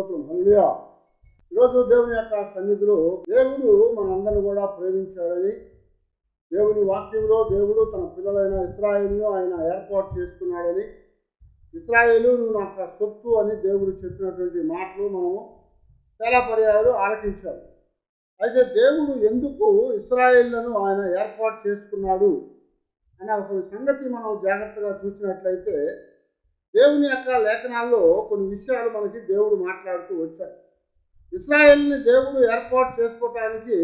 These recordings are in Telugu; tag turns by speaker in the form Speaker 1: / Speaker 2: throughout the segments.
Speaker 1: స్తోత్రం. హల్లుయా ఈరోజు దేవుని యొక్క సన్నిధిలో దేవుడు మనందరిని కూడా ప్రేమించాడని దేవుని వాక్యంలో దేవుడు తన పిల్లలైన ఇస్రాయిల్ను ఆయన ఏర్పాటు చేసుకున్నాడని ఇస్రాయేలు నువ్వు నా సొత్తు అని దేవుడు చెప్పినటువంటి మాటలు మనము చాలా పర్యాయాలు ఆలకించాము అయితే దేవుడు ఎందుకు ఇస్రాయేళ్ళను ఆయన ఏర్పాటు చేసుకున్నాడు అనే ఒక సంగతి మనం జాగ్రత్తగా చూసినట్లయితే దేవుని యొక్క లేఖనాల్లో కొన్ని విషయాలు మనకి దేవుడు మాట్లాడుతూ వచ్చాయి ఇస్రాయేల్ని దేవుడు ఏర్పాటు చేసుకోవటానికి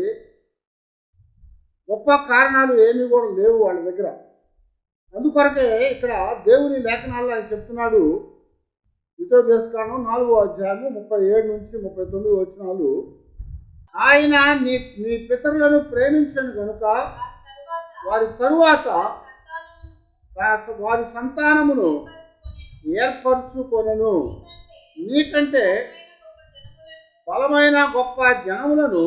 Speaker 1: గొప్ప కారణాలు ఏమీ కూడా లేవు వాళ్ళ దగ్గర. అందుకొరకే ఇక్కడ దేవుని లేఖనాల్లో ఆయన చెప్తున్నాడు. యుతోదేశకాండం నాలుగో అధ్యాయము ముప్పై ఏడు నుంచి ముప్పై తొమ్మిది వచ్చినాలు ఆయన నీ నీ పితరులను ప్రేమించను కనుక వారి తరువాత వారి సంతానమును ఏర్పరచుకొనను. నీకంటే బలమైన గొప్ప జనములను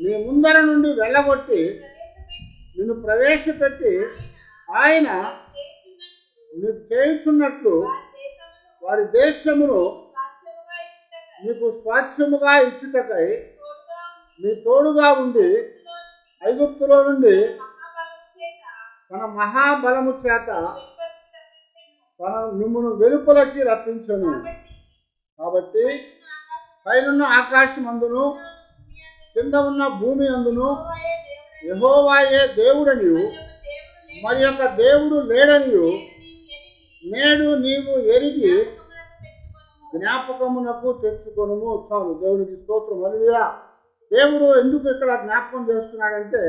Speaker 1: నీ ముందర నుండి వెళ్ళగొట్టి నిన్ను ప్రవేశపెట్టి ఆయన నీకు చేయుచున్నట్లు వారి దేశమును నీకు స్వాచ్ఛముగా ఇచ్చుటకై నీ తోడుగా ఉండి ఐగుప్తులో నుండి తన మహాబలము చేత తన మిమ్మను వెలుపలకి రప్పించను. కాబట్టి పైనున్న ఆకాశం అందును కింద ఉన్న భూమి అందును యహోవాయే దేవుడనియు. మరి యొక్క దేవుడు లేడనియు. నేడు నీవు ఎరిగి జ్ఞాపకమునకు తెచ్చుకొనుము. చాలు దేవునికి స్తోత్రం. అలుగా దేవుడు ఎందుకు ఇక్కడ జ్ఞాపకం చేస్తున్నాడంటే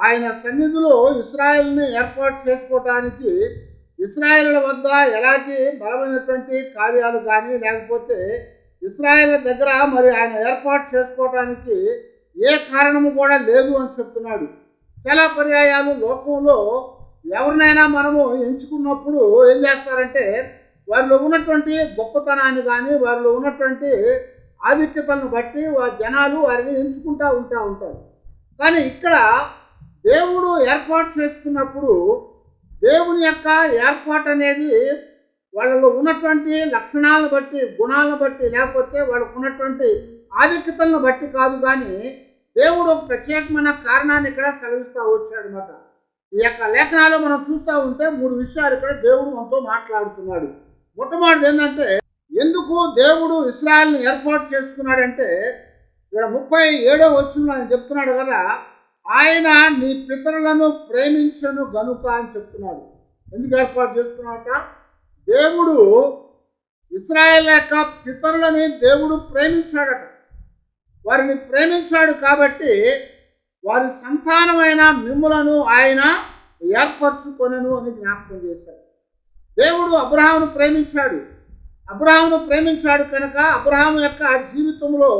Speaker 1: ఆయన సన్నిధిలో ఇస్రాయల్ని ఏర్పాటు చేసుకోవటానికి ఇస్రాయేల్ వద్ద ఎలాంటి బలమైనటువంటి కార్యాలు కానీ లేకపోతే ఇస్రాయేల్ దగ్గర మరి ఆయన ఏర్పాటు చేసుకోవటానికి ఏ కారణము కూడా లేదు అని చెప్తున్నాడు. చాలా పర్యాయాలు లోకంలో ఎవరినైనా మనము ఎంచుకున్నప్పుడు ఏం చేస్తారంటే వారిలో ఉన్నటువంటి గొప్పతనాన్ని కానీ వారిలో ఉన్నటువంటి ఆధిక్యతలను బట్టి వారి జనాలు వారిని ఎంచుకుంటూ ఉంటా ఉంటారు. కానీ ఇక్కడ దేవుడు ఏర్పాటు చేసుకున్నప్పుడు దేవుని యొక్క ఏర్పాటు అనేది వాళ్ళలో ఉన్నటువంటి లక్షణాలను బట్టి గుణాలను బట్టి లేకపోతే వాళ్ళకు ఉన్నటువంటి ఆధిక్యతలను బట్టి కాదు కానీ దేవుడు ఒక ప్రత్యేకమైన కారణాన్ని ఇక్కడ సెలవిస్తూ వచ్చాడనమాట ఈ యొక్క లేఖనాలు మనం చూస్తూ ఉంటే మూడు విషయాలు ఇక్కడ దేవుడు మనతో మాట్లాడుతున్నాడు. మొట్టమొదటిది ఏంటంటే ఎందుకు దేవుడు ఇస్రాయల్ని ఏర్పాటు చేసుకున్నాడంటే ఇక్కడ ముప్పై ఏడో వచ్చిన చెప్తున్నాడు కదా ఆయన నీ పితరులను ప్రేమించను గనుక అని చెప్తున్నాడు. ఎందుకు ఏర్పాటు చేసుకున్నాట దేవుడు ఇస్రాయేల్ యొక్క పితరులని దేవుడు ప్రేమించాడట. వారిని ప్రేమించాడు కాబట్టి వారి సంతానమైన మిమ్ములను ఆయన ఏర్పరచుకొనను అని జ్ఞాపకం చేశాడు. దేవుడు అబ్రహామును ప్రేమించాడు. అబ్రహామును ప్రేమించాడు కనుక అబ్రహాము యొక్క జీవితంలో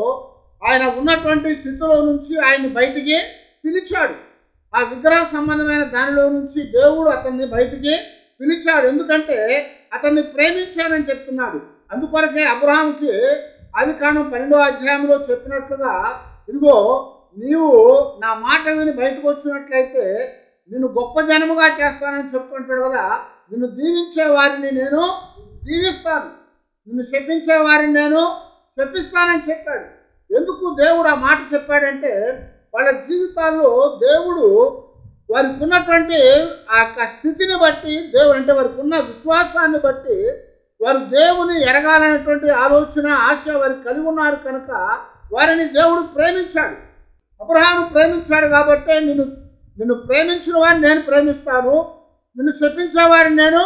Speaker 1: ఆయన ఉన్నటువంటి స్థితిలో నుంచి ఆయన్ని బయటికి పిలిచాడు. ఆ విగ్రహ సంబంధమైన దానిలో నుంచి దేవుడు అతన్ని బయటికి పిలిచాడు. ఎందుకంటే అతన్ని ప్రేమించానని చెప్తున్నాడు. అందుకొరకే అబ్రహాంకి అది కాను పన్నెండో అధ్యాయంలో చెప్పినట్లుగా ఇదిగో నీవు నా మాట విని బయటకు వచ్చినట్లయితే నిన్ను గొప్ప జనముగా చేస్తానని చెప్తుంటాడు కదా. నిన్ను దీవించే వారిని నేను దీవిస్తాను. నిన్ను శపించే వారిని నేను శపిస్తానని చెప్పాడు. ఎందుకు దేవుడు ఆ మాట చెప్పాడంటే వాళ్ళ జీవితాల్లో దేవుడు వారికి ఉన్నటువంటి ఆ యొక్క స్థితిని బట్టి దేవుడు అంటే వారికి ఉన్న విశ్వాసాన్ని బట్టి వారు దేవుని ఎరగాలనేటువంటి ఆలోచన ఆశ వారికి కలిగి ఉన్నారు కనుక వారిని దేవుడు ప్రేమించాడు. అబ్రహాను ప్రేమించాడు కాబట్టి నిన్ను నిన్ను ప్రేమించిన వారిని నేను ప్రేమిస్తాను నిన్ను శపించే వారిని నేను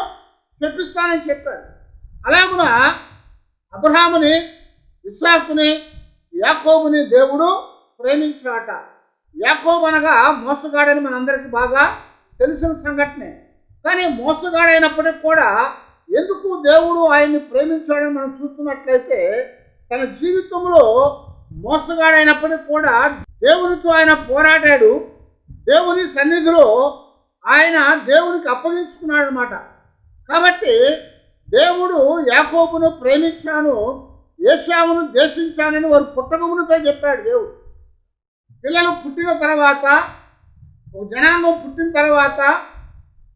Speaker 1: శపిస్తానని చెప్పాడు. అలాగున అబ్రహాముని ఇస్సాకుని యాకోబుని దేవుడు ప్రేమించాట యాకోబు అనగా మోసగాడని మనందరికీ బాగా తెలిసిన సంఘటనే. కానీ మోసగాడైనప్పటికి కూడా ఎందుకు దేవుడు ఆయన్ని ప్రేమించాడని మనం చూస్తున్నట్లయితే తన జీవితంలో మోసగాడైనప్పటికి కూడా దేవునితో ఆయన పోరాడాడు. దేవుని సన్నిధిలో ఆయన దేవునికి అప్పగించుకున్నాడు అనమాట కాబట్టి దేవుడు యాకోబును ప్రేమించాను ఏషావును దేశించానని వారు పుట్టకమునిపై చెప్పాడు దేవుడు. పిల్లలు పుట్టిన తర్వాత ఒక జనాంగం పుట్టిన తర్వాత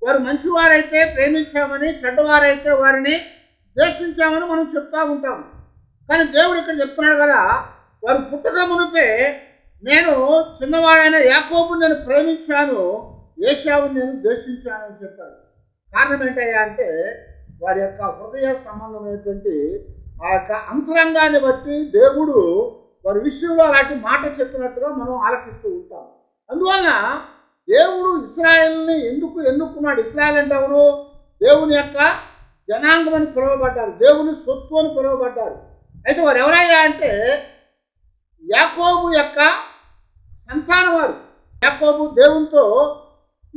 Speaker 1: వారు మంచివారైతే ప్రేమించామని చెడ్డవారైతే వారిని ద్వేషించామని మనం చెప్తూ ఉంటాం. కానీ దేవుడు ఇక్కడ చెప్తున్నాడు కదా వారు పుట్టక మునిపే నేను చిన్నవాడైన యాకోబుని నేను ప్రేమించాను ఏషావుని నేను ద్వేషించాను అని చెప్పాడు. కారణం ఏంటయ్యా అంటే వారి యొక్క హృదయ సంబంధమైనటువంటి ఆ యొక్క అంతరంగాన్ని బట్టి దేవుడు వారి విషయంలో అలాంటి మాట చెప్పినట్టుగా మనం ఆలకిస్తూ ఉంటాం. అందువలన దేవుడు ఇస్రాయల్ని ఎందుకు ఎన్నుకున్నాడు? ఇస్రాయల్ అంటే ఎవరు? దేవుని యొక్క జనాంగం అని పిలువబడ్డారు. దేవుని సొత్తు అని పిలువబడ్డారు. అయితే వారు ఎవరయ్యా అంటే యాకోబు యొక్క సంతానం వారు. యాకోబు దేవునితో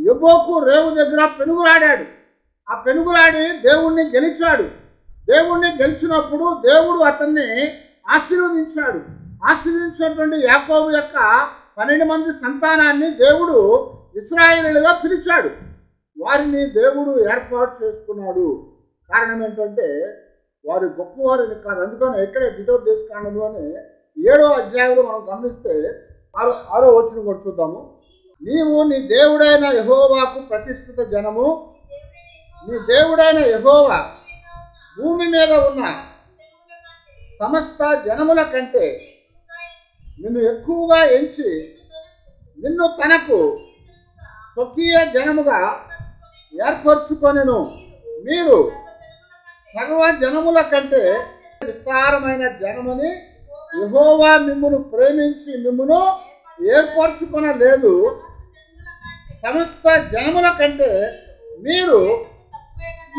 Speaker 1: ఎబోకు రేవు దగ్గర పెనుగులాడాడు. ఆ పెనుగులాడి దేవుణ్ణి గెలిచాడు. దేవుణ్ణి గెలిచినప్పుడు దేవుడు అతన్ని ఆశీర్వదించాడు. ఆశ్రయించినటువంటి యాకోబు యొక్క పన్నెండు మంది సంతానాన్ని దేవుడు ఇస్రాయేలుగా పిలిచాడు. వారిని దేవుడు ఏర్పాటు చేసుకున్నాడు. కారణం ఏంటంటే వారు గొప్పవారిని కాదు. అందుకని ఎక్కడే దిటోపదేశకాండంలో అని ఏడో అధ్యాయంలో మనం గమనిస్తే ఆరో ఆరో వచ్చిన కూడా చూద్దాము. నీవు నీ దేవుడైన యహోవాకు ప్రతిష్ఠిత జనము. నీ దేవుడైన యహోవా భూమి మీద ఉన్న సమస్త జనముల కంటే నిన్ను ఎక్కువగా ఎంచి నిన్ను తనకు స్వకీయ జనముగా ఏర్పరచుకొనెను. మీరు సర్వ జనముల కంటే విస్తారమైన జనముని యహోవా మిమ్మును ప్రేమించి మిమ్మును ఏర్పరచుకొనలేదు. సమస్త జనముల కంటే మీరు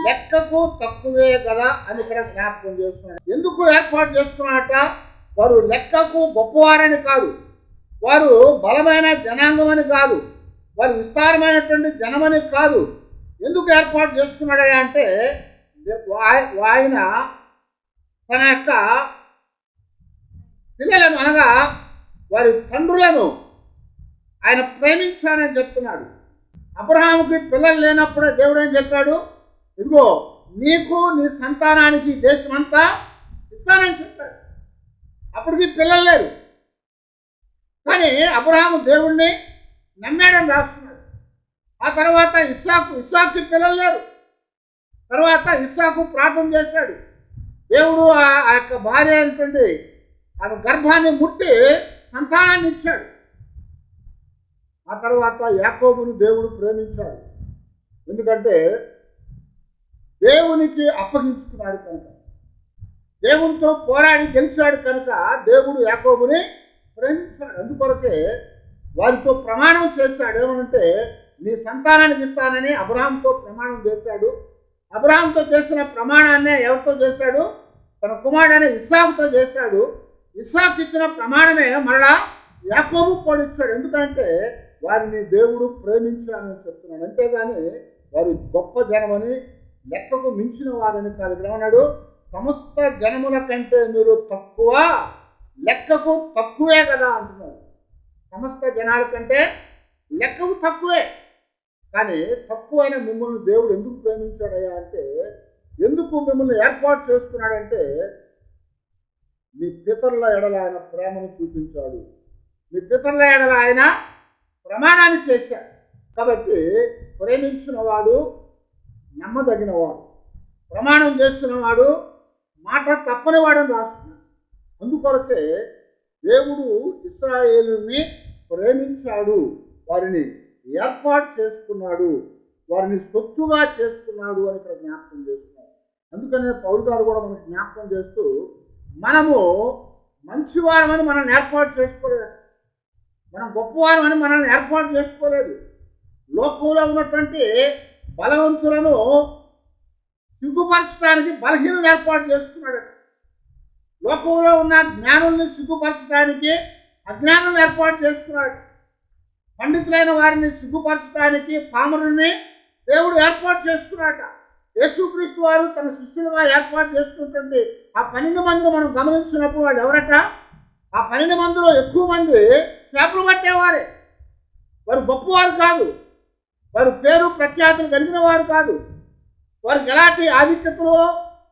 Speaker 1: లెక్కకు తక్కువే కదా అని ఇక్కడ జ్ఞాపకం చేస్తున్నాడు. ఎందుకు ఏర్పాటు చేసుకున్నట వారు లెక్కకు గొప్పవారని కాదు. వారు బలమైన జనాంగమని కాదు. వారు విస్తారమైనటువంటి జనమని కాదు. ఎందుకు ఏర్పాటు చేసుకున్నాడయ్యా అంటే ఆయన తన యొక్క పిల్లలను అనగా వారి తండ్రులను ఆయన ప్రేమించానని చెప్తున్నాడు. అబ్రహాముకి పిల్లలు లేనప్పుడే దేవుడు ఏం చెప్పాడు? ఇదిగో నీకు నీ సంతానానికి దేశమంతా ఇస్తానని చెప్పాడు. అప్పటికి పిల్లలు లేరు. కానీ అబ్రహాము దేవుణ్ణి నమ్మాడని రాస్తున్నాడు. ఆ తర్వాత ఇస్సాకు ఇస్సాకుకి పిల్లలు లేరు. తర్వాత ఇస్సాకు ప్రార్థన చేశాడు. దేవుడు ఆ ఆ యొక్క భార్య అయినటువంటి ఆమె గర్భాన్ని ముట్టి సంతానాన్ని ఇచ్చాడు. ఆ తర్వాత యాకోబును దేవుడు ప్రేమించాడు. ఎందుకంటే దేవునికి అప్పగించుకున్నాడు కనుక. దేవునితో పోరాడి గెలిచాడు కనుక దేవుడు యాకోబుని ప్రేమించాడు. అందుకొరకే వారితో ప్రమాణం చేశాడు. ఏమనంటే నీ సంతానానికి ఇస్తానని అబ్రహాంతో ప్రమాణం చేశాడు. అబ్రహాంతో చేసిన ప్రమాణాన్ని ఎవరితో చేశాడు? తన కుమారుడైన ఇస్సాకుతో చేశాడు. ఇస్సాకు ఇచ్చిన ప్రమాణమే మరలా యాకోబు కూడా ఇచ్చాడు. ఎందుకంటే వారిని దేవుడు ప్రేమించాడని చెప్తున్నాడు. అంతేగాని వారు గొప్ప జనమని లెక్కకు మించిన వారని కాదు. ఇక్కడ ఏమన్నాడు? సమస్త జనముల కంటే మీరు తక్కువ లెక్కకు తక్కువే కదా అంటున్నారు. సమస్త జనాల కంటే లెక్కకు తక్కువే. కానీ తక్కువైన మిమ్మల్ని దేవుడు ఎందుకు ప్రేమించాడయ్యా అంటే ఎందుకు మిమ్మల్ని ఏర్పాటు చేసుకున్నాడంటే మీ పితరుల ఎడల ఆయన ప్రేమను చూపించాడు. మీ పితరుల ఎడల ఆయన ప్రమాణాన్ని చేశాడు. కాబట్టి ప్రేమించినవాడు నమ్మదగినవాడు. ప్రమాణం చేస్తున్నవాడు మాట తప్పని వాడని రాస్తున్నాడు. అందుకొరకే దేవుడు ఇస్రాయేలుని ప్రేమించాడు వారిని ఏర్పాటు చేసుకున్నాడు వారిని సొత్తుగా చేసుకున్నాడు అని ఇక్కడ జ్ఞాపకం చేస్తున్నాడు. అందుకనే పౌరు గారు కూడా మనకు జ్ఞాపకం చేస్తూ మనము మంచివారమని మనల్ని ఏర్పాటు చేసుకోలేదు. మనం గొప్పవారమని మనల్ని ఏర్పాటు చేసుకోలేదు. లోకంలో ఉన్నటువంటి బలవంతులను సిగ్గుపరచడానికి బలహీనం ఏర్పాటు చేసుకున్నాడు లోకంలో ఉన్న జ్ఞానుల్ని సిగ్గుపరచడానికి అజ్ఞానం ఏర్పాటు చేసుకున్నాడు. పండితులైన వారిని సిగ్గుపరచడానికి పామరుల్ని దేవుడు ఏర్పాటు చేసుకున్నాడట. యేసుక్రీస్తు వారు తన శిష్యులుగా ఏర్పాటు చేసుకుంటుంది ఆ పన్నెండు మందిని మనం గమనించినప్పుడు వాళ్ళు ఎవరట? ఆ పన్నెండు మందిలో ఎక్కువ మంది చేపలు పట్టేవారే. వారు గొప్పవారు కాదు. వారు పేరు ప్రఖ్యాతులు కలిగిన వారు కాదు. వారికి ఎలాంటి ఆధిక్యతలు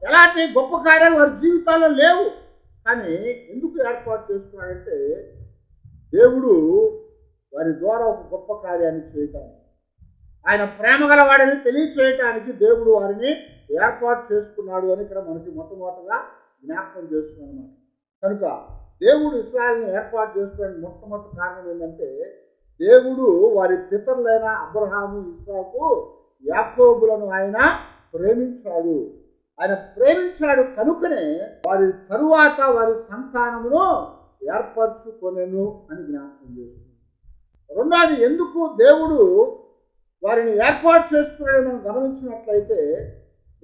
Speaker 1: ఎలాంటి గొప్ప కార్యాలు వారి జీవితాల్లో లేవు. కానీ ఎందుకు ఏర్పాటు చేసుకున్నాడంటే దేవుడు వారి ద్వారా ఒక గొప్ప కార్యాన్ని చేయటానికి ఆయన ప్రేమ గలవాడని తెలియచేయటానికి దేవుడు వారిని ఏర్పాటు చేసుకున్నాడు అని ఇక్కడ మనకి మొట్టమొదటగా జ్ఞాపకం చేస్తున్నాను కనుక దేవుడు ఇస్రాయల్ని ఏర్పాటు చేసుకోవడానికి మొట్టమొదటి కారణం ఏంటంటే దేవుడు వారి పితరులైన అబ్రహాము ఇస్రాకు యాకోబులను ఆయన ప్రేమించాడు. ఆయన ప్రేమించాడు కనుకనే వారి తరువాత వారి సంతానమును ఏర్పరచుకొనెను అని జ్ఞాపకం చేస్తుంది. రెండోది ఎందుకు దేవుడు వారిని ఏర్పాటు చేసుకున్నాడు మనం గమనించినట్లయితే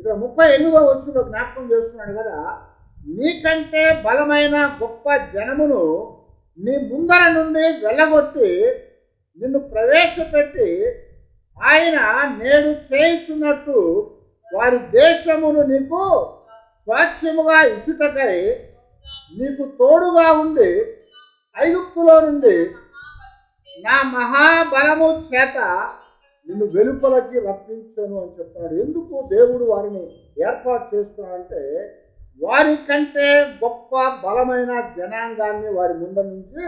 Speaker 1: ఇక్కడ ముప్పై ఎనిమిదో వచ్చిన జ్ఞాపకం చేస్తున్నాడు కదా నీకంటే బలమైన గొప్ప జనమును నీ ముందర నుండి వెళ్ళగొట్టి నిన్ను ప్రవేశపెట్టి ఆయన నేడు చేయించున్నట్టు వారి దేశమును నీకు స్వాచ్ఛముగా ఇచ్చుటకై నీకు తోడుగా ఉండి ఐగుప్తులో నుండి నా మహాబలము చేత నిన్ను వెలుపలకి రప్పించను అని చెప్తున్నాడు. ఎందుకు దేవుడు వారిని ఏర్పాటు చేస్తున్నాడంటే వారి కంటే గొప్ప బలమైన జనాంగాన్ని వారి ముందర నుంచి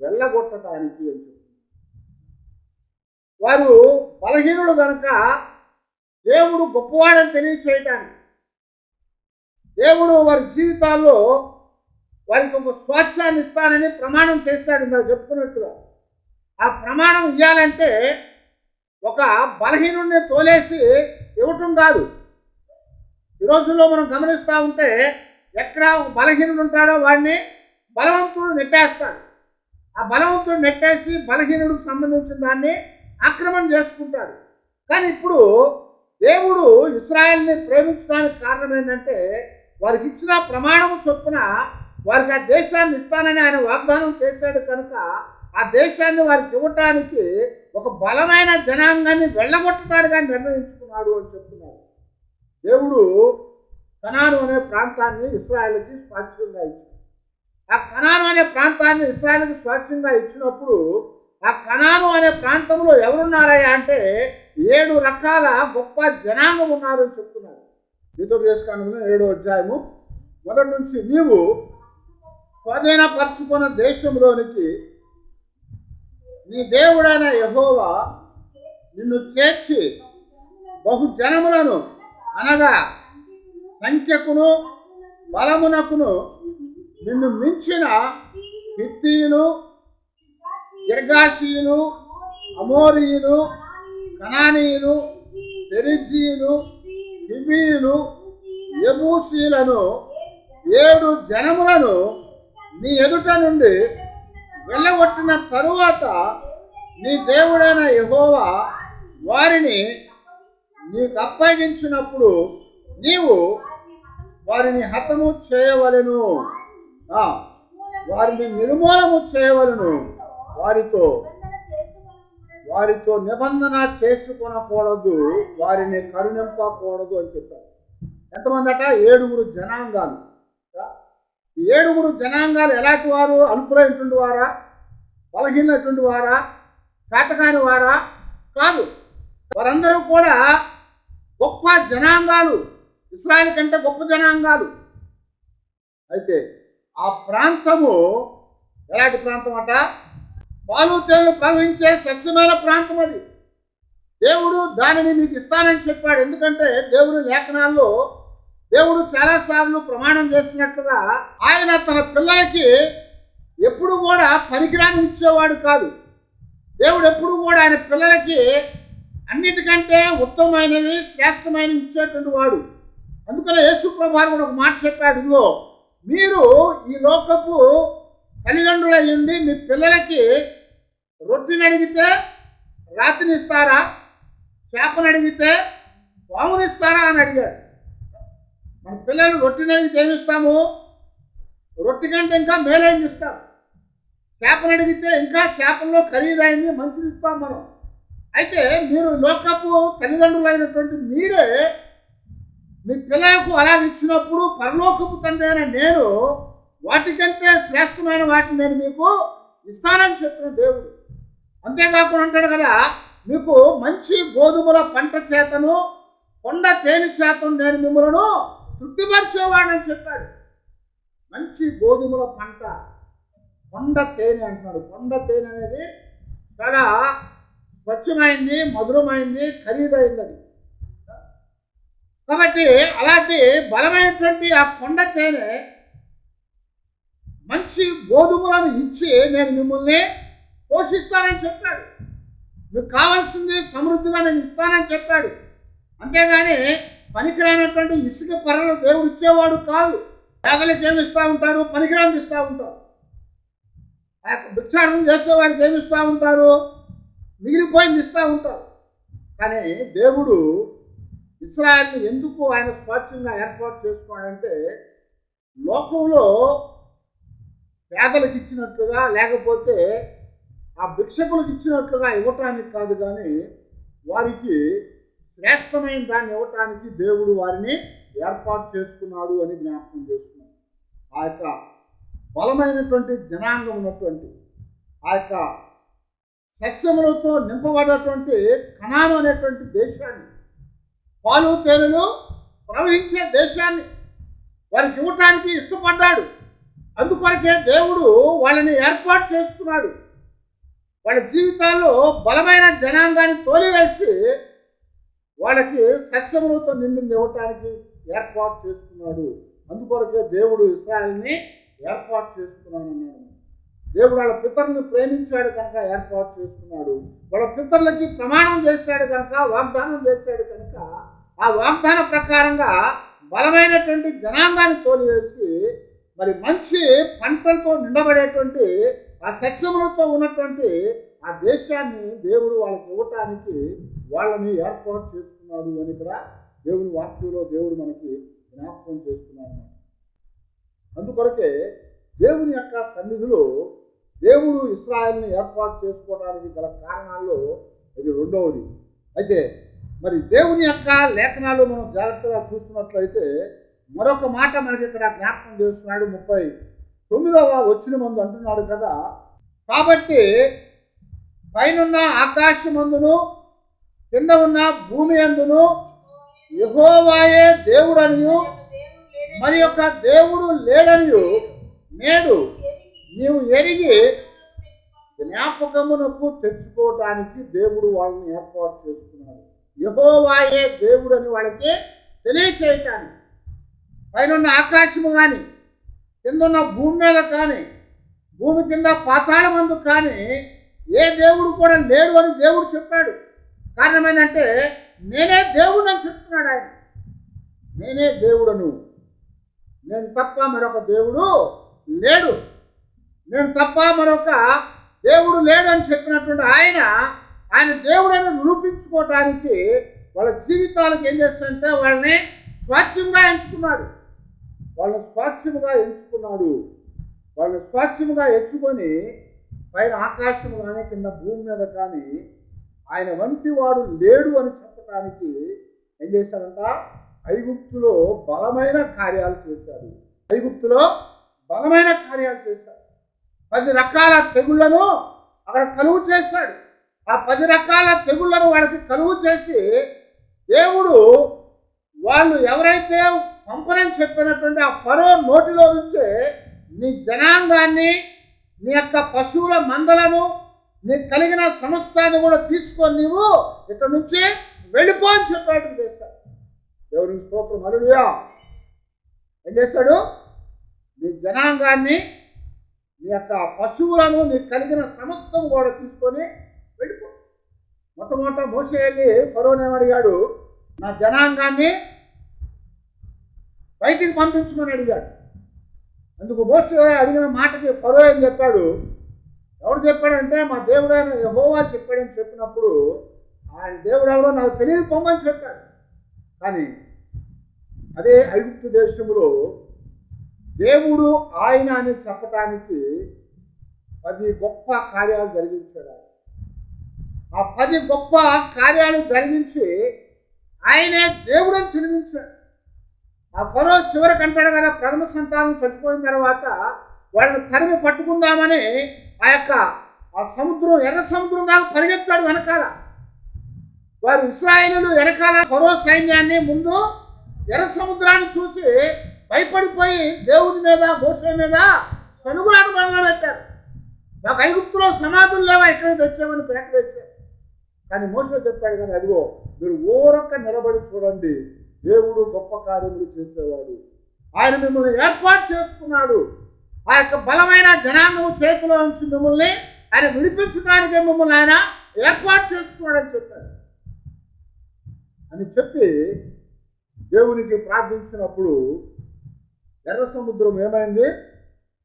Speaker 1: వెళ్ళగొట్టడానికి అని చెప్తున్నాడు. వారు బలహీనుడు కనుక దేవుడు గొప్పవాడని తెలియచేయటానికి. దేవుడు వారి జీవితాల్లో వారికి ఒక స్వాచ్ఛాన్ని ఇస్తానని ప్రమాణం చేశాడు ఇందాక చెప్పుకున్నట్టుగా. ఆ ప్రమాణం ఇవ్వాలంటే ఒక బలహీనుడిని తోలేసి ఇవ్వటం కాదు. ఈ రోజుల్లో మనం గమనిస్తూ ఉంటే ఎక్కడ ఒక బలహీనుడు ఉంటాడో వాడిని బలవంతుడు నెట్టేస్తాడు. ఆ బలవంతుడు నెట్టేసి బలహీనుడికి సంబంధించిన దాన్ని ఆక్రమణ చేసుకుంటాడు. కానీ ఇప్పుడు దేవుడు ఇస్రాయల్ని ప్రేమించడానికి కారణం ఏంటంటే వారికి ఇచ్చిన ప్రమాణం చొప్పున వారికి ఆ దేశాన్ని ఇస్తానని ఆయన వాగ్దానం చేశాడు కనుక ఆ దేశాన్ని వారికి ఇవ్వటానికి ఒక బలమైన జనాంగాన్ని వెళ్ళగొట్టడానికి ఆయన నిర్ణయించుకున్నాడు అని చెప్తున్నారు. దేవుడు కనాను అనే ప్రాంతాన్ని ఇస్రాయల్కి స్వాచ్ఛంగా ఇచ్చాడు. ఆ కనాను అనే ప్రాంతాన్ని ఇస్రాయల్కి స్వాచ్ఛంగా ఇచ్చినప్పుడు ఆ కణాను అనే ప్రాంతంలో ఎవరున్నారయ్యా అంటే ఏడు రకాల గొప్ప జనాంగం ఉన్నారు అని చెప్తున్నారు. ద్వితోపదేశకాండంలో ఏడో అధ్యాయము మొదటి నుంచి నీవు స్వాధీనపరచుకున్న దేశంలోనికి నీ దేవుడైన యహోవా నిన్ను చేర్చి బహు జనములను అనగా సంఖ్యకును బలమునకును నిన్ను మించిన హిత్తీయులు గిర్గాషీయులు అమోరియులు కనానీయులు పెరిజీయులు హివీయులు యబూసీలను ఏడు జనములను నీ ఎదుట నుండి వెళ్ళగొట్టిన తరువాత నీ దేవుడైన యహోవా వారిని నీకు అప్పగించినప్పుడు నీవు వారిని హతము చేయవలెను. వారిని నిర్మూలము చేయవలెను. వారితో వారితో నిబంధన చేసుకొనకూడదు. వారిని కరుణింపకూడదు అని చెప్పారు. ఎంతమంది అట ఏడుగురు జనాంగాలు. ఏడుగురు జనాంగాలు ఎలాంటి వారు? అల్పులైనటువంటి వారా? బలహీనటువంటి వారా? చేతకాని వారా? కాదు. వారందరూ కూడా గొప్ప జనాంగాలు. ఇస్రాయల్ కంటే గొప్ప జనాంగాలు. అయితే ఆ ప్రాంతము ఎలాంటి ప్రాంతం అట పాలు తేళ్ళు ప్రవహించే సస్యమైన ప్రాంతం అది. దేవుడు దానిని మీకు ఇస్తానని చెప్పాడు. ఎందుకంటే దేవుని లేఖనాల్లో దేవుడు చాలాసార్లు ప్రమాణం చేసినట్లుగా ఆయన తన పిల్లలకి ఎప్పుడు కూడా పనికిరాని ఇచ్చేవాడు కాదు. దేవుడు ఎప్పుడు కూడా ఆయన పిల్లలకి అన్నిటికంటే ఉత్తమమైనవి శ్రేష్టమైనవి ఇచ్చేటువంటి వాడు. అందుకనే యేసు ప్రభావం ఒక మాట చెప్పాడు. మీరు ఈ లోకపు తల్లిదండ్రులు అయ్యుండి మీ పిల్లలకి రొట్టిని అడిగితే రాతిని ఇస్తారా చేపను అడిగితే పాముని ఇస్తారా అని అడిగాడు. మన పిల్లలు రొట్టిని అడిగితే ఏమిస్తాము? రొట్టె కంటే ఇంకా మేలైంది ఇస్తాం. చేపను అడిగితే ఇంకా చేపల్లో ఖరీదైంది మంచిది ఇస్తాం మనం. అయితే మీరు లోకపు తల్లిదండ్రులైనటువంటి మీరే మీ పిల్లలకు అలా ఇచ్చినప్పుడు పరలోకపు తండ్రి అయిన నేను వాటికంటే శ్రేష్టమైన వాటిని నేను మీకు ఇస్తానని చెప్పిన దేవుడు. అంతేకాకుండా అంటాడు కదా మీకు మంచి గోధుమల పంట చేతను కొండ తేనె చేతను నేను మిమ్మలను తృప్తిపరిచేవాడని చెప్పాడు. మంచి గోధుమల పంట కొండ తేనె అంటున్నాడు. కొండ తేనె అనేది చాలా స్వచ్ఛమైంది మధురమైంది ఖరీదైంది అది కాబట్టి అలాంటి బలమైనటువంటి ఆ కొండ తేనె మంచి గోధుమలను ఇచ్చి నేను మిమ్మల్ని పోషిస్తానని చెప్పాడు. మీకు కావాల్సింది సమృద్ధిగా నేను ఇస్తానని చెప్పాడు. అంతేగాని పనికిరానటువంటి ఇసుక పరలు దేవుడు ఇచ్చేవాడు కాదు. పేదలకు ఏమి ఇస్తూ ఉంటారు? పనికిరాని ఇస్తూ ఉంటారు. ఆ యొక్క భిక్షాటం చేసేవాడికి ఏమి ఇస్తూ ఉంటారు? మిగిలిపోయింది ఇస్తూ ఉంటారు. కానీ దేవుడు ఇస్రాయల్ని ఎందుకు ఆయన స్వాచ్ఛంగా ఏర్పాటు చేసుకోవాలంటే లోకంలో పేదలకు ఇచ్చినట్లుగా లేకపోతే ఆ భిక్షకులకు ఇచ్చినట్లుగా ఇవ్వటానికి కాదు కానీ వారికి శ్రేష్టమైన దాన్ని ఇవ్వటానికి దేవుడు వారిని ఏర్పాటు చేసుకున్నాడు అని జ్ఞాపకం చేస్తున్నాడు ఆ యొక్క బలమైనటువంటి జనాంగం ఉన్నటువంటి ఆ యొక్క సస్యములతో నింపబడినటువంటి కణాను అనేటువంటి దేశాన్ని పాలు తేనెలు ప్రవహించే దేశాన్ని వారికి ఇవ్వటానికి ఇష్టపడ్డాడు. అందుకొరకే దేవుడు వాళ్ళని ఏర్పాటు చేసుకున్నాడు. వాళ్ళ జీవితాల్లో బలమైన జనాంగాన్ని తోలివేసి వాళ్ళకి సస్యములతో నిండింది ఇవ్వటానికి ఏర్పాటు చేసుకున్నాడు. అందుకొరకే దేవుడు ఇస్రాయల్ని ఏర్పాటు చేసుకున్నానన్నాడు దేవుడు వాళ్ళ పితరుని ప్రేమించాడు కనుక ఏర్పాటు చేసుకున్నాడు. వాళ్ళ పితరులకి ప్రమాణం చేశాడు కనుక వాగ్దానం చేశాడు కనుక ఆ వాగ్దాన ప్రకారంగా బలమైనటువంటి జనాంగాన్ని తోలివేసి మరి మంచి పంటలతో నిండబడేటువంటి ఆ సస్యములతో ఉన్నటువంటి ఆ దేశాన్ని దేవుడు వాళ్ళకి ఇవ్వటానికి వాళ్ళని ఏర్పాటు చేసుకున్నాడు అని ఇక్కడ దేవుని వాక్యంలో దేవుడు మనకి జ్ఞాపకం చేస్తున్నాడు అందుకొరకే దేవుని యొక్క సన్నిధిలో దేవుడు ఇస్రాయల్ని ఏర్పాటు చేసుకోవడానికి గల కారణాల్లో ఇది రెండవది. అయితే మరి దేవుని యొక్క లేఖనాలు మనం జాగ్రత్తగా చూస్తున్నట్లయితే మరొక మాట మనకి ఇక్కడ జ్ఞాపకం చేస్తున్నాడు. ముప్పై తొమ్మిదవ వచ్చిన మందు అంటున్నాడు కదా. కాబట్టి పైనున్న ఆకాశమందును కింద ఉన్న భూమి అందును యహోవాయే దేవుడనియు మరి యొక్క దేవుడు లేడనియు నేడు నీవు ఎరిగి జ్ఞాపకమునకు తెచ్చుకోవటానికి దేవుడు వాళ్ళని ఏర్పాటు చేసుకున్నాడు. యహోవాయే దేవుడు అని వాళ్ళకి తెలియచేయటానికి పైన ఆకాశము కానీ కింద ఉన్న భూమి మీద కానీ భూమి కింద పాతాళమందు కానీ ఏ దేవుడు కూడా లేడు అని దేవుడు చెప్పాడు. కారణం ఏంటంటే నేనే దేవుడు అని చెప్తున్నాడు ఆయన. నేనే దేవుడను. నేను తప్ప మరొక దేవుడు లేడు. నేను తప్ప మరొక దేవుడు లేడు అని చెప్పినటువంటి ఆయన ఆయన దేవుడని నిరూపించుకోవటానికి వాళ్ళ జీవితాలకు ఏం చేస్తాడంటే వాళ్ళని స్వాచ్ఛంగా ఎంచుకున్నాడు. వాళ్ళని స్వాచ్ఛముగా ఎంచుకున్నాడు. వాళ్ళని స్వాచ్ఛముగా ఎంచుకొని పైన ఆకాశము కానీ కింద భూమి మీద కానీ ఆయన వంటి వాడు లేడు అని చెప్పడానికి ఏం చేశారంట ఐగుప్తులో బలమైన కార్యాలు చేశాడు. ఐగుప్తులో బలమైన కార్యాలు చేశాడు. పది రకాల తెగుళ్ళను అక్కడ కలుగు చేశాడు. ఆ పది రకాల తెగుళ్ళను వాళ్ళకి కలుగు చేసి దేవుడు వాళ్ళు ఎవరైతే పంపనని చెప్పినటువంటి ఆ ఫరో నోటిలో నుంచి నీ జనాంగాన్ని నీ యొక్క పశువుల మందలను నీకు కలిగిన సమస్తాన్ని కూడా తీసుకొని నీవు ఇక్కడ నుంచి వెళ్ళిపో అని చెప్పాడు చేస్తాడు. దేవునికి స్తోత్రం. అరుడుయా ఏం చేస్తాడు? నీ జనాంగాన్ని నీ యొక్క పశువులను నీకు కలిగిన సమస్తం కూడా తీసుకొని వెళ్ళిపో. మొట్టమొదట మోసే వెళ్ళి ఫరోనేమడిగాడు నా జనాంగాన్ని బయటికి పంపించమని అడిగాడు. అందుకు బోసు అడిగిన మాటకి ఫరో ఏం చెప్పాడు? ఎవడు చెప్పాడంటే మా దేవుడైన యహోవా చెప్పాడని చెప్పినప్పుడు ఆయన దేవుడు ఎవడో నాకు తెలియదు పొమ్మని చెప్పాడు. కానీ అదే ఐగుప్తు దేశంలో దేవుడు ఆయన అని చెప్పటానికి పది గొప్ప కార్యాలు జరిగించాడు ఆ పది గొప్ప కార్యాలు జరిగించి ఆయనే దేవుడని చినిగించాడు ఆ ఫరో చివరికి అంటాడు కదా ప్రథమ సంతానం చచ్చిపోయిన తర్వాత వాళ్ళని తరిమి పట్టుకుందామని ఆ యొక్క ఆ సముద్రం ఎర్ర సముద్రం దాకా పరిగెత్తాడు వెనకాల. వారు ఇస్రాయేలు వెనకాల ఫరో సైన్యాన్ని ముందు ఎర్ర సముద్రాన్ని చూసి భయపడిపోయి దేవుని మీద మోసే మీద సనుగులాట మొదలు పెట్టారు నాకు ఐగుప్తులో సమాధులు లేవా? ఎక్కడ తెచ్చామని పేట వేశారు. కానీ మోసలో చెప్పాడు కదా అదిగో మీరు ఊరొక్క నిలబడి చూడండి. దేవుడు గొప్ప కార్యములు చేసేవాడు. ఆయన మిమ్మల్ని ఏర్పాటు చేసుకున్నాడు. ఆ యొక్క బలమైన జనాంగము చేతిలో ఉంచి మిమ్మల్ని ఆయన విడిపించడానికే మిమ్మల్ని ఆయన ఏర్పాటు చేసుకున్నాడని చెప్పాడు. అని చెప్పి దేవునికి ప్రార్థించినప్పుడు ఎర్ర సముద్రం ఏమైంది?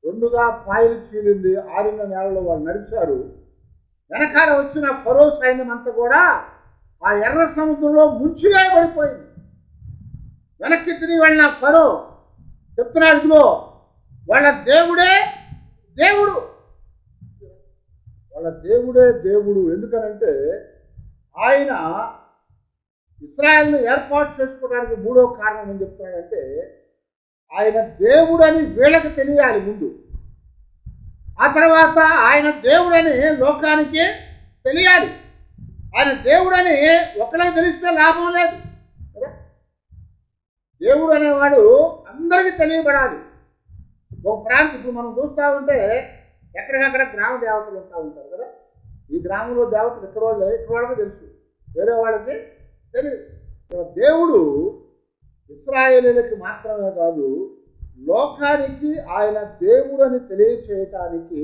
Speaker 1: రెండుగా పాయలు చీలింది. ఆరిన నేలలో వాళ్ళు నడిచారు. వెనకాల వచ్చిన ఫరో సైన్యం అంతా కూడా ఆ ఎర్ర సముద్రంలో ముంచివేయబడిపోయింది. వెనక్కి తిరిగి వెళ్ళిన ఫరో చెప్తున్నాడు ఇదిగో వాళ్ళ దేవుడే దేవుడు. వాళ్ళ దేవుడే దేవుడు. ఎందుకనంటే ఆయన ఇస్రాయల్ని ఏర్పాటు చేసుకోవడానికి మూడో కారణం ఏం చెప్తున్నాడంటే ఆయన దేవుడని వీళ్ళకి తెలియాలి ముందు. ఆ తర్వాత ఆయన దేవుడని లోకానికి తెలియాలి. ఆయన దేవుడని ఒకరికి తెలిస్తే లాభం లేదు. దేవుడు అనేవాడు అందరికీ తెలియబడాలి. ఒక ప్రాంతం ఇప్పుడు మనం చూస్తూ ఉంటే ఎక్కడికక్కడ గ్రామ దేవతలు ఉంటా ఉంటారు కదా. ఈ గ్రామంలో దేవతలు ఇక్కడ వాళ్ళు ఇక్కడ వాళ్ళకి తెలుసు. వేరే వాళ్ళకి తెలియదు. ఇక్కడ దేవుడు ఇస్రాయేలీలకి మాత్రమే కాదు లోకానికి ఆయన దేవుడు అని తెలియచేయటానికి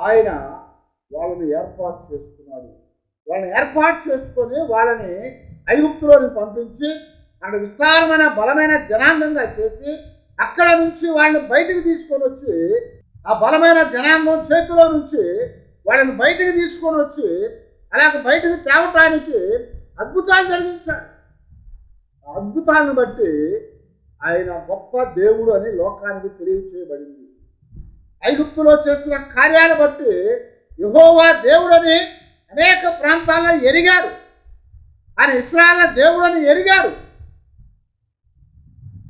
Speaker 1: ఆయన వాళ్ళని ఏర్పాటు చేసుకున్నాడు. వాళ్ళని ఏర్పాటు చేసుకొని వాళ్ళని ఐగుప్తులోని పంపించి అక్కడ విస్తారమైన బలమైన జనాంగంగా చేసి అక్కడ నుంచి వాళ్ళని బయటకు తీసుకొని వచ్చి ఆ బలమైన జనాంగం చేతిలో నుంచి వాళ్ళని బయటకు తీసుకొని వచ్చి అలాగ బయటకు తేవటానికి అద్భుతాలు జరిగించాడు అద్భుతాలను బట్టి ఆయన గొప్ప దేవుడు అని లోకానికి తెలియచేయబడింది. ఐగుప్తులో చేసిన కార్యాలు బట్టి యహోవా దేవుడని అనేక ప్రాంతాల్లో ఎరిగారు. ఆయన ఇస్రాయల్ దేవుడని ఎరిగారు.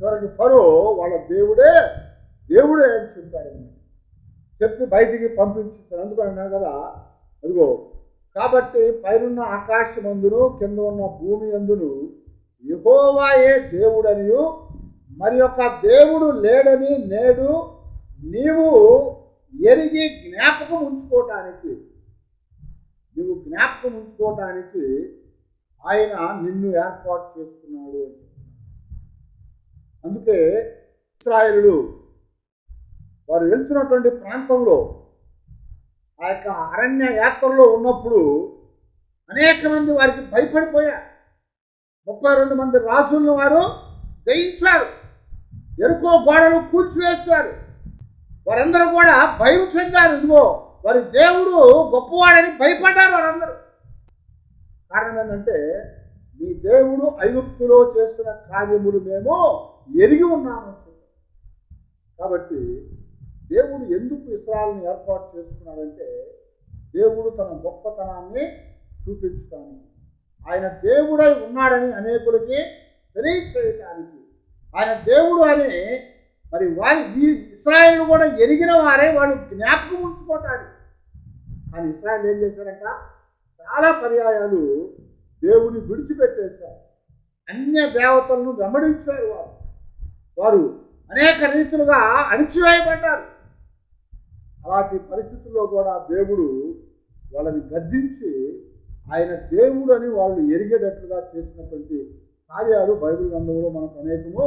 Speaker 1: చివరికి ఫరో వాళ్ళ దేవుడే దేవుడే అని చెప్పాడు. చెప్పి బయటికి పంపించారు అందుకు అన్నాడు కదా అదిగో కాబట్టి పైనున్న ఆకాశమందును కింద ఉన్న భూమి అందును యహోవాయే దేవుడనియు మరి యొక్క దేవుడు లేడని నేడు నీవు ఎరిగి జ్ఞాపకం ఉంచుకోవటానికి నువ్వు జ్ఞాపకం ఉంచుకోవటానికి ఆయన నిన్ను ఏర్పాటు చేసుకున్నాడు అని అందుకే ఇస్రాయలు వారు వెళ్తున్నటువంటి ప్రాంతంలో ఆ యొక్క అరణ్య యాత్రలో ఉన్నప్పుడు అనేక మంది వారికి భయపడిపోయారు. ముప్పై రెండు మంది రాజులను వారు జయించారు. ఎరుకో గోడలు కూల్చివేశారు. వారందరూ కూడా భయం చెందారు. ఇదిగో వారి దేవుడు గొప్పవాడని భయపడ్డారు వారందరూ. కారణం ఏంటంటే మీ దేవుడు ఐగుప్తులో చేసిన కార్యములు మేము ఎరిగి ఉన్నాము కాబట్టి దేవుడు ఎందుకు ఇస్రాయల్ని ఏర్పాటు చేసుకున్నాడంటే దేవుడు తన గొప్పతనాన్ని చూపించడానికి. ఆయన దేవుడై ఉన్నాడని అనేకులకి తెలియచేయటానికి. ఆయన దేవుడు అని మరి వారి ఈ ఇస్రాయేల్ కూడా ఎరిగిన వారే వాళ్ళు జ్ఞాపకం ఉంచుకోవటానికి కానీ ఇస్రాయల్ ఏం చేశారంట? చాలా పర్యాయాలు దేవుని విడిచిపెట్టేశారు. అన్య దేవతలను వెంబడించారు వారు. వారు అనేక రీతులుగా అణిచివేయబడ్డారు. అలాంటి పరిస్థితుల్లో కూడా దేవుడు వాళ్ళని గద్దించి ఆయన దేవుడు అని వాళ్ళు ఎరిగేటట్లుగా చేసినటువంటి కార్యాలు బైబిల్ గ్రంథంలో మనకు అనేకము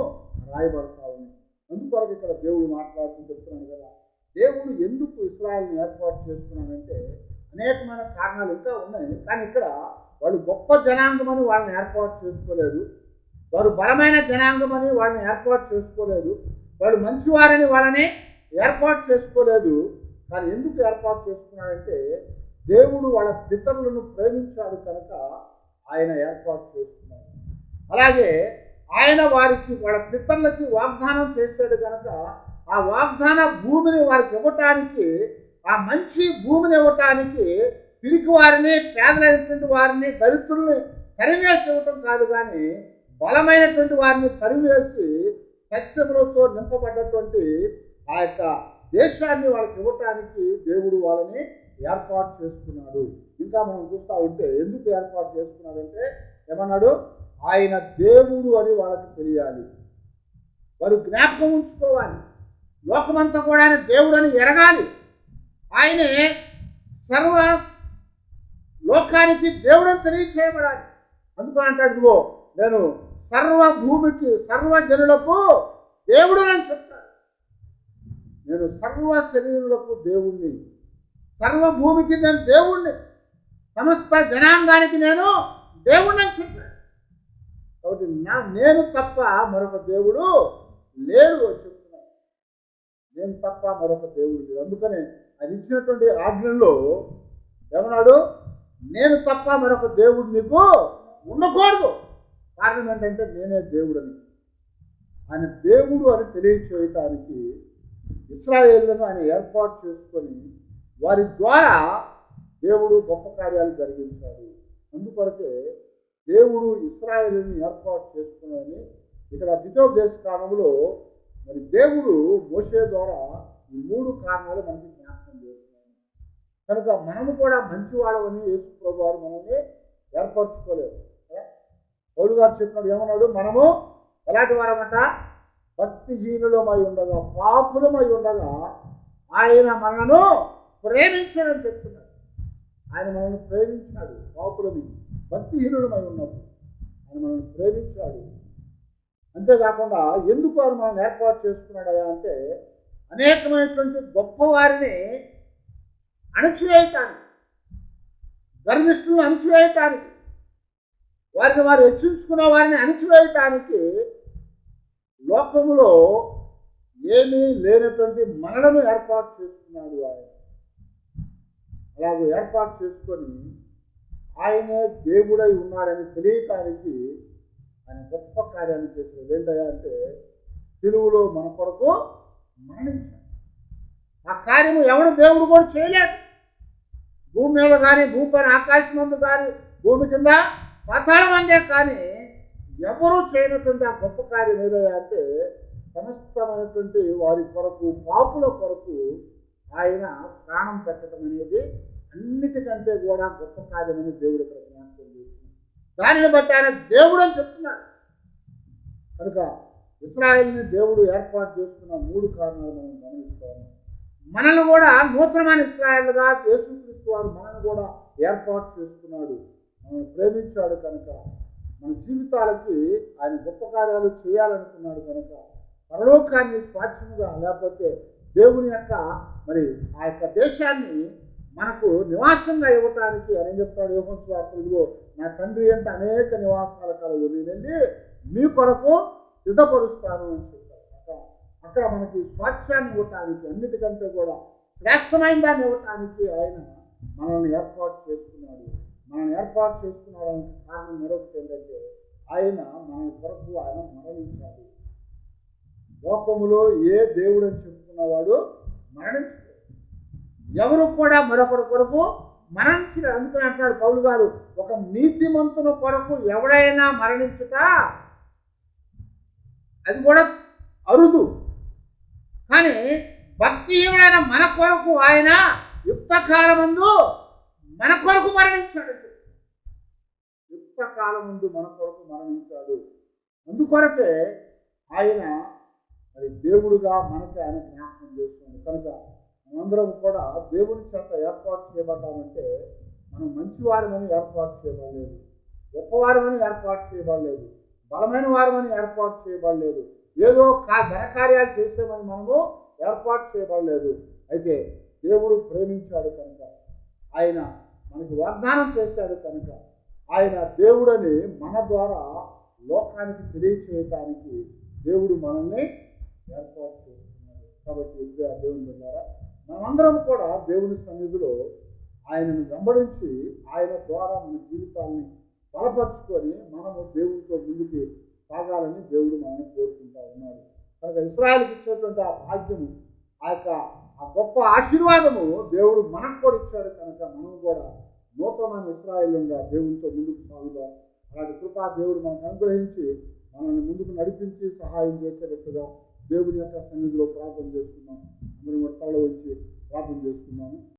Speaker 1: రాయబడతా ఉన్నాయి. అందుకొరకు ఇక్కడ దేవుడు మాట్లాడుతూ చెప్తున్నాడు కదా దేవుడు ఎందుకు ఇస్రాయల్ని ఏర్పాటు చేసుకున్నాడంటే అనేకమైన కారణాలు ఇంకా ఉన్నాయి. కానీ ఇక్కడ వాళ్ళు గొప్ప జనాంగమని వాళ్ళని ఏర్పాటు చేసుకోలేదు. వారు బలమైన జనాంగమని వాళ్ళని ఏర్పాటు చేసుకోలేదు. వాళ్ళు మంచివారని వాళ్ళని ఏర్పాటు చేసుకోలేదు. కానీ ఎందుకు ఏర్పాటు చేసుకున్నాడంటే దేవుడు వాళ్ళ పితరులను ప్రేమించాడు కనుక ఆయన ఏర్పాటు చేసుకున్నాడు. అలాగే ఆయన వారికి వాళ్ళ పితరులకి వాగ్దానం చేశాడు కనుక ఆ వాగ్దాన భూమిని వారికి ఇవ్వటానికి ఆ మంచి భూమిని ఇవ్వటానికి పిరికి వారిని పేదలైనటువంటి వారిని దరిద్రుల్ని తరివేసి ఇవ్వటం కాదు కానీ బలమైనటువంటి వారిని తరివేసి సత్యములతో నింపబడ్డటువంటి ఆ యొక్క దేశాన్ని వాళ్ళకి ఇవ్వటానికి దేవుడు వాళ్ళని ఏర్పాటు చేసుకున్నాడు. ఇంకా మనం చూస్తూ ఉంటే ఎందుకు ఏర్పాటు చేసుకున్నాడంటే ఏమన్నాడు? ఆయన దేవుడు అని వాళ్ళకి తెలియాలి. వారు జ్ఞాపకం ఉంచుకోవాలి. లోకమంతా కూడా ఆయన దేవుడు అని ఎరగాలి. ఆయనే సర్వ లోకానికి దేవుడని తెలియచేయబడాలి. అందుకని అంటాడు నేను సర్వ భూమికి సర్వ జనులకు దేవుడు అని చెప్తాడు. నేను సర్వ శరీరులకు దేవుణ్ణి సర్వ భూమికి నేను దేవుణ్ణి సమస్త జనాంగానికి నేను దేవుణ్ణి అని చెప్పాడు. కాబట్టి నా నేను తప్ప మరొక దేవుడు లేడు చెప్తున్నాను నేను తప్ప మరొక దేవుడు లేడు. అందుకనే అది ఇచ్చినటువంటి ఆజ్ఞల్లో ఏమన్నాడు? నేను తప్ప మరొక దేవుడు నీకు ఉండకూడదు. కారణం ఏంటంటే నేనే దేవుడని. ఆయన దేవుడు అని తెలియచేయటానికి ఇస్రాయేళ్ళను ఆయన ఏర్పాటు చేసుకొని వారి ద్వారా దేవుడు గొప్ప కార్యాలు జరిగించాడు. అందుకొరకే దేవుడు ఇస్రాయేలుని ఏర్పాటు చేసుకున్నాడని ఇక్కడ ద్వితోపదేశ కాలంలో మరి దేవుడు మోసే ద్వారా ఈ మూడు కారణాలు మనకి జ్ఞాపకం చేస్తున్నాడు. కనుక మనము కూడా మంచివాడమని యేసు ప్రభు వారు మనల్ని ఏర్పరచుకోలేదు. పౌలు గారు చెప్పినాడు ఏమన్నాడు? మనము ఎలాంటి వారమంట? భక్తిహీనులమై ఉండగా పాపులమై ఉండగా ఆయన మనను ప్రేమించాడని చెప్తున్నాడు. ఆయన మనల్ని ప్రేమించాడు పాపులమి భక్తిహీనులమై ఉన్నప్పుడు ఆయన మనల్ని ప్రేమించాడు అంతేకాకుండా ఎందుకు ఆయన మనల్ని ఏర్పాటు చేసుకున్నాడయా అంటే అనేకమైనటువంటి గొప్పవారిని అణచివేయటానికి గర్విష్ఠులను అణచివేయటానికి వారిని వారు హెచ్చించుకున్న వారిని అణిచివేయటానికి లోకములో ఏమీ లేనటువంటి మనలను ఏర్పాటు చేసుకున్నాడు ఆయన. అలాగే ఏర్పాటు చేసుకొని ఆయనే దేవుడై ఉన్నాడని తెలియటానికి ఆయన గొప్ప కార్యాన్ని చేసినది ఏంటయ్యా అంటే తెలుగులో మన కొరకు మరణించాడు. ఆ కార్యము ఎవడు దేవుడు కూడా చేయలేదు. భూమి మీద కానీ భూమి పైన ఆకాశం మందు కానీ భూమి కింద పతడం అందే కానీ ఎవరూ చేయనటువంటి ఆ గొప్ప కార్యం ఏదయ్యా అంటే సమస్తమైనటువంటి వారి కొరకు పాపుల కొరకు ఆయన ప్రాణం పెట్టడం అనేది అన్నిటికంటే కూడా గొప్ప కార్యమని దేవుడు ఇక్కడ జ్ఞాపకం చేస్తున్నాడు. దానిని బట్టి ఆయన దేవుడు అని చెప్తున్నాడు. కనుక ఇస్రాయిల్ని దేవుడు ఏర్పాటు చేసుకున్న మూడు కారణాలు మనం గమనిస్తాము మనల్ని కూడా నూతనమైన ఇస్రాయల్గా యేసుక్రీస్తు వారు మనల్ని కూడా ఏర్పాటు చేసుకున్నాడు. మనల్ని ప్రేమించాడు కనుక మన జీవితాలకి ఆయన గొప్ప కార్యాలు చేయాలనుకున్నాడు కనుక పరలోకాన్ని స్వాచ్ఛముగా లేకపోతే దేవుని యొక్క మరి ఆ యొక్క దేశాన్ని మనకు నివాసంగా ఇవ్వటానికి ఆయన చెప్తాడు? యోగం స్వార్థ నా తండ్రి అంటే అనేక నివాసాల కలవు నేను మీ కొరకు సిద్ధపరుస్తాను అని చెప్పాడు అక్కడ అక్కడ మనకి స్వాచ్ఛాన్ని ఇవ్వటానికి అన్నిటికంటే కూడా శ్రేష్టమైన దాన్ని ఇవ్వటానికి ఆయన మనల్ని ఏర్పాటు చేసుకున్నాడు. మనం ఏర్పాటు చేసుకున్నాడానికి కారణం మరొకటి ఏంటంటే ఆయన మన కొరకు ఆయన మరణించాలి. లోకములో ఏ దేవుడు అని చెప్పుకున్నవాడు మరణించలేదు ఎవరు కూడా మరొకరి కొరకు మరణించిన అందుకని అంటున్నాడు పౌలు గారు ఒక నీతిమంతుని కొరకు ఎవడైనా మరణించుట అది కూడా అరుదు. కానీ భక్తిహీనుడైన మన కొరకు ఆయన యుక్త కాలమందు మన కొరకు మరణించాడు. ఇంతకాలం ముందు మన కొరకు మరణించాడు. అందుకొరకే ఆయన మరి దేవుడుగా మనకి ఆయన జ్ఞాపకం చేస్తున్నాడు. కనుక మనందరం కూడా దేవుని చేత ఏర్పాటు చేయబడ్డామంటే మనం మంచివారమని ఏర్పాటు చేయబడలేదు. గొప్పవారమని ఏర్పాటు చేయబడలేదు. బలమైన వారమని ఏర్పాటు చేయబడలేదు. ఏదో కా ఘనకార్యాలు చేసేమని మనము ఏర్పాటు చేయబడలేదు. అయితే దేవుడు ప్రేమించాడు కనుక. ఆయన మనకు వాగ్దానం చేశాడు కనుక. ఆయన దేవుడని మన ద్వారా లోకానికి తెలియచేయటానికి దేవుడు మనల్ని ఏర్పాటు చేస్తున్నాడు. కాబట్టి ఇప్పుడు ఆ దేవుని ద్వారా మనమందరం కూడా దేవుని సన్నిధిలో ఆయనను వెంబడించి ఆయన ద్వారా మన జీవితాన్ని బలపరుచుకొని మనము దేవునితో ముందుకి సాగాలని దేవుడు మనల్ని కోరుకుంటా ఉన్నాడు. కనుక ఇస్రాయల్కి ఇచ్చినటువంటి ఆ భాగ్యము ఆ యొక్క ఆ గొప్ప ఆశీర్వాదము దేవుడు మనకు కూడా ఇచ్చాడు కనుక మనం కూడా నూతనమైన ఇస్రాయలంగా దేవునితో ముందుకు సాగుదాం. అలాంటి కృపా దేవుడు మనకు అనుగ్రహించి మనల్ని ముందుకు నడిపించి సహాయం చేసేటట్టుగా దేవుని యొక్క సన్నిధిలో ప్రార్థన చేసుకున్నాం అందరం కూడా తల వచ్చి ప్రార్థన చేసుకున్నాము